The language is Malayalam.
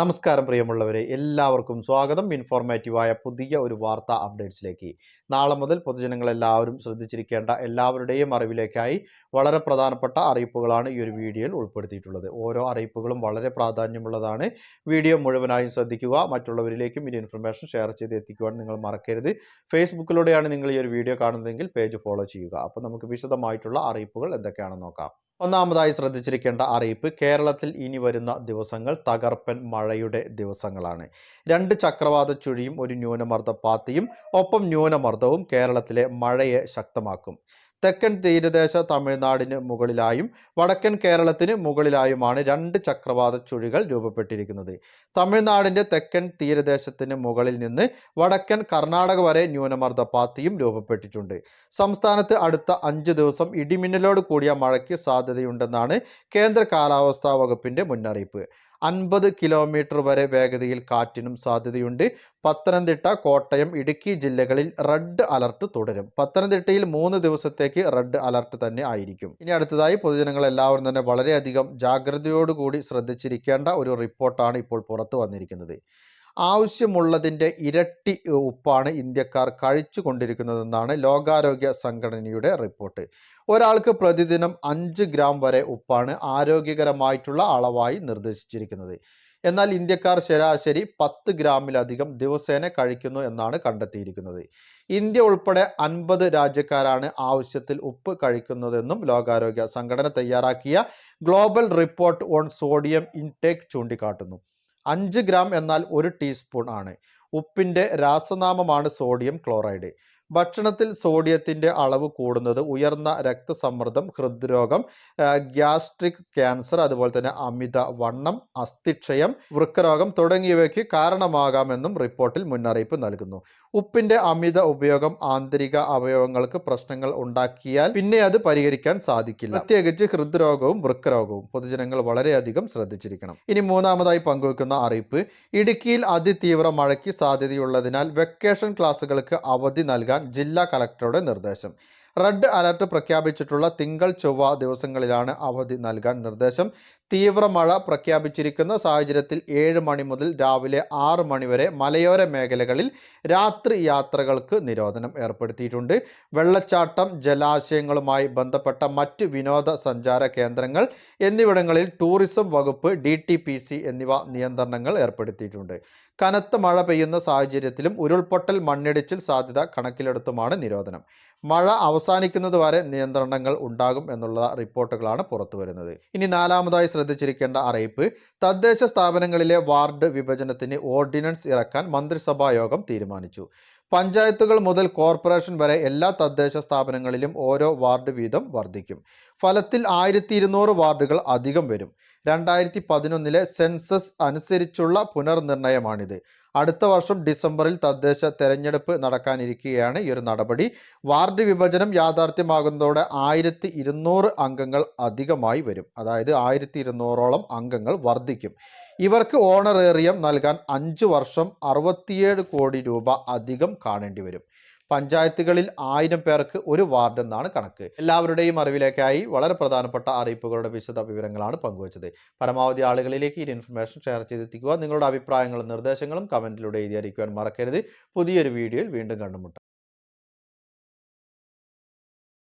നമസ്കാരം പ്രിയമുള്ളവരെ എല്ലാവർക്കും സ്വാഗതം. ഇൻഫോർമേറ്റീവായ പുതിയ ഒരു വാർത്താ അപ്ഡേറ്റ്സിലേക്ക്. നാളെ മുതൽ പൊതുജനങ്ങളെല്ലാവരും ശ്രദ്ധിച്ചിരിക്കേണ്ട എല്ലാവരുടെയും അറിവിലേക്കായി വളരെ പ്രധാനപ്പെട്ട അറിയിപ്പുകളാണ് ഈ ഒരു വീഡിയോയിൽ ഉൾപ്പെടുത്തിയിട്ടുള്ളത്. ഓരോ അറിയിപ്പുകളും വളരെ പ്രാധാന്യമുള്ളതാണ്. വീഡിയോ മുഴുവനായും ശ്രദ്ധിക്കുക. മറ്റുള്ളവരിലേക്കും ഈ ഇൻഫർമേഷൻ ഷെയർ ചെയ്ത് എത്തിക്കുവാൻ നിങ്ങൾ മറക്കരുത്. ഫേസ്ബുക്കിലൂടെയാണ് നിങ്ങൾ ഈ ഒരു വീഡിയോ കാണുന്നതെങ്കിൽ പേജ് ഫോളോ ചെയ്യുക. അപ്പോൾ നമുക്ക് വിശദമായിട്ടുള്ള അറിയിപ്പുകൾ എന്തൊക്കെയാണെന്ന് നോക്കാം. ഒന്നാമതായി ശ്രദ്ധിച്ചിരിക്കേണ്ട അറിയിപ്പ് കേരളത്തിൽ ഇനി വരുന്ന ദിവസങ്ങൾ തകർപ്പൻ മഴയുടെ ദിവസങ്ങളാണ്. രണ്ട് ചക്രവാത ചുഴിയും ഒരു ന്യൂനമർദ്ദ പാത്തിയും ഒപ്പം ന്യൂനമർദ്ദവും കേരളത്തിലെ മഴയെ ശക്തമാക്കും. തെക്കൻ തീരദേശ തമിഴ്നാടിന് മുകളിലായും വടക്കൻ കേരളത്തിന് മുകളിലായുമാണ് രണ്ട് ചക്രവാത ചുഴികൾ രൂപപ്പെട്ടിരിക്കുന്നത്. തമിഴ്നാടിന്റെ തെക്കൻ തീരദേശത്തിന് മുകളിൽ നിന്ന് വടക്കൻ കർണാടക വരെ ന്യൂനമർദ്ദ പാത്തിയും രൂപപ്പെട്ടിട്ടുണ്ട്. സംസ്ഥാനത്ത് അടുത്ത അഞ്ച് ദിവസം ഇടിമിന്നലോട് കൂടിയ മഴയ്ക്ക് സാധ്യതയുണ്ടെന്നാണ് കേന്ദ്ര കാലാവസ്ഥാ വകുപ്പിന്റെ മുന്നറിയിപ്പ്. അൻപത് കിലോമീറ്റർ വരെ വേഗതയിൽ കാറ്റിനും സാധ്യതയുണ്ട്. പത്തനംതിട്ട കോട്ടയം ഇടുക്കി ജില്ലകളിൽ റെഡ് അലർട്ട് തുടരും. പത്തനംതിട്ടയിൽ മൂന്ന് ദിവസത്തേക്ക് റെഡ് അലർട്ട് തന്നെ ആയിരിക്കും. ഇനി അടുത്തതായി പൊതുജനങ്ങൾ എല്ലാവരും തന്നെ വളരെയധികം ജാഗ്രതയോടുകൂടി ശ്രദ്ധിച്ചിരിക്കേണ്ട ഒരു റിപ്പോർട്ടാണ് ഇപ്പോൾ പുറത്തു വന്നിരിക്കുന്നത്. ആവശ്യമുള്ളതിന്റെ ഇരട്ടി ഉപ്പാണ് ഇന്ത്യക്കാർ കഴിച്ചു കൊണ്ടിരിക്കുന്നതെന്നാണ് ലോകാരോഗ്യ സംഘടനയുടെ റിപ്പോർട്ട്. ഒരാൾക്ക് പ്രതിദിനം അഞ്ച് ഗ്രാം വരെ ഉപ്പാണ് ആരോഗ്യകരമായിട്ടുള്ള അളവായി നിർദ്ദേശിച്ചിരിക്കുന്നത്. എന്നാൽ ഇന്ത്യക്കാർ ശരാശരി പത്ത് ഗ്രാമിലധികം ദിവസേന കഴിക്കുന്നു എന്നാണ് കണ്ടെത്തിയിരിക്കുന്നത്. ഇന്ത്യ ഉൾപ്പെടെ അൻപത് രാജ്യക്കാരാണ് ആവശ്യത്തിൽ ഉപ്പ് കഴിക്കുന്നതെന്നും ലോകാരോഗ്യ സംഘടന തയ്യാറാക്കിയ global report on sodium intake ചൂണ്ടിക്കാട്ടുന്നു. അഞ്ച് ഗ്രാം എന്നാൽ ഒരു ടീസ്പൂൺ ആണ്. ഉപ്പിന്റെ രാസനാമമാണ് സോഡിയം ക്ലോറൈഡ്. ഭക്ഷണത്തിൽ സോഡിയത്തിന്റെ അളവ് കൂടുന്നത് ഉയർന്ന രക്തസമ്മർദ്ദം ഹൃദ്രോഗം ഗ്യാസ്ട്രിക് ക്യാൻസർ അതുപോലെ തന്നെ അമിത വണ്ണം അസ്ഥിക്ഷയം വൃക്കരോഗം തുടങ്ങിയവയ്ക്ക് കാരണമാകാമെന്നും റിപ്പോർട്ടിൽ മുന്നറിയിപ്പ് നൽകുന്നു. ഉപ്പിന്റെ അമിത ഉപയോഗം ആന്തരിക അവയവങ്ങൾക്ക് പ്രശ്നങ്ങൾ ഉണ്ടാക്കിയാൽ പിന്നെ അത് പരിഹരിക്കാൻ സാധിക്കില്ല. പ്രത്യേകിച്ച് ഹൃദ്രോഗവും വൃക്കരോഗവും പൊതുജനങ്ങൾ വളരെയധികം ശ്രദ്ധിച്ചിരിക്കണം. ഇനി മൂന്നാമതായി പങ്കുവെക്കുന്ന അറിയിപ്പ് ഇടുക്കിയിൽ അതിതീവ്ര മഴയ്ക്ക് സാധ്യതയുള്ളതിനാൽ വെക്കേഷൻ ക്ലാസുകൾക്ക് അവധി നൽകാൻ ജില്ലാ കളക്ടറുടെ നിർദ്ദേശം. റെഡ് അലർട്ട് പ്രഖ്യാപിച്ചിട്ടുള്ള തിങ്കൾ ചൊവ്വ ദിവസങ്ങളിലാണ് അവധി നൽകാൻ നിർദ്ദേശം. തീവ്ര മഴ പ്രഖ്യാപിച്ചിരിക്കുന്ന സാഹചര്യത്തിൽ ഏഴ് മണി മുതൽ രാവിലെ ആറ് മണി വരെ മലയോര മേഖലകളിൽ രാത്രി യാത്രകൾക്ക് നിരോധനം ഏർപ്പെടുത്തിയിട്ടുണ്ട്. വെള്ളച്ചാട്ടം ജലാശയങ്ങളുമായി ബന്ധപ്പെട്ട മറ്റ് വിനോദസഞ്ചാര കേന്ദ്രങ്ങൾ എന്നിവിടങ്ങളിൽ ടൂറിസം വകുപ്പ് ഡി എന്നിവ നിയന്ത്രണങ്ങൾ ഏർപ്പെടുത്തിയിട്ടുണ്ട്. കനത്ത മഴ പെയ്യുന്ന സാഹചര്യത്തിലും ഉരുൾപൊട്ടൽ മണ്ണിടിച്ചിൽ സാധ്യത കണക്കിലെടുത്തുമാണ് നിരോധനം. മഴ അവസാനിക്കുന്നത് വരെ നിയന്ത്രണങ്ങൾ ഉണ്ടാകും എന്നുള്ള റിപ്പോർട്ടുകളാണ് പുറത്തു വരുന്നത്. ഇനി നാലാമതായി ശ്രദ്ധിച്ചിരിക്കേണ്ട അറിയിപ്പ് തദ്ദേശ സ്ഥാപനങ്ങളിലെ വാർഡ് വിഭജനത്തിന് ഓർഡിനൻസ് ഇറക്കാൻ മന്ത്രിസഭാ യോഗം തീരുമാനിച്ചു. പഞ്ചായത്തുകൾ മുതൽ കോർപ്പറേഷൻ വരെ എല്ലാ തദ്ദേശ സ്ഥാപനങ്ങളിലും ഓരോ വാർഡ് വീതം വർദ്ധിക്കും. ഫലത്തിൽ ആയിരത്തി ഇരുന്നൂറ് വാർഡുകൾ അധികം വരും. രണ്ടായിരത്തി പതിനൊന്നിലെ സെൻസസ് അനുസരിച്ചുള്ള പുനർനിർണയമാണിത് അടുത്ത വർഷം ഡിസംബറിൽ തദ്ദേശ തെരഞ്ഞെടുപ്പ് നടക്കാനിരിക്കുകയാണ് ഈ ഒരു നടപടി. വാർഡ് വിഭജനം യാഥാർത്ഥ്യമാകുന്നതോടെ ആയിരത്തി ഇരുന്നൂറ് അംഗങ്ങൾ അധികമായി വരും. അതായത് ആയിരത്തി ഇരുന്നൂറോളം അംഗങ്ങൾ വർദ്ധിക്കും. ഇവർക്ക് ഓണറേറിയം നൽകാൻ അഞ്ച് വർഷം അറുപത്തിയേഴ് കോടി രൂപ അധികം കാണേണ്ടി വരും. പഞ്ചായത്തുകളിൽ ആയിരം പേർക്ക് ഒരു വാർഡ് എന്നാണ് കണക്ക്. എല്ലാവരുടെയും അറിവിലേക്കായി വളരെ പ്രധാനപ്പെട്ട അറിയിപ്പുകളുടെ വിശദ വിവരങ്ങളാണ് പങ്കുവച്ചത്. പരമാവധി ആളുകളിലേക്ക് ഈ ഇൻഫർമേഷൻ ഷെയർ ചെയ്തെത്തിക്കുക. നിങ്ങളുടെ അഭിപ്രായങ്ങളും നിർദ്ദേശങ്ങളും കമന്റിലൂടെ എഴുതി അറിയിക്കുവാൻ മറക്കരുത്. പുതിയൊരു വീഡിയോയിൽ വീണ്ടും കണ്ടുമുട്ടാം.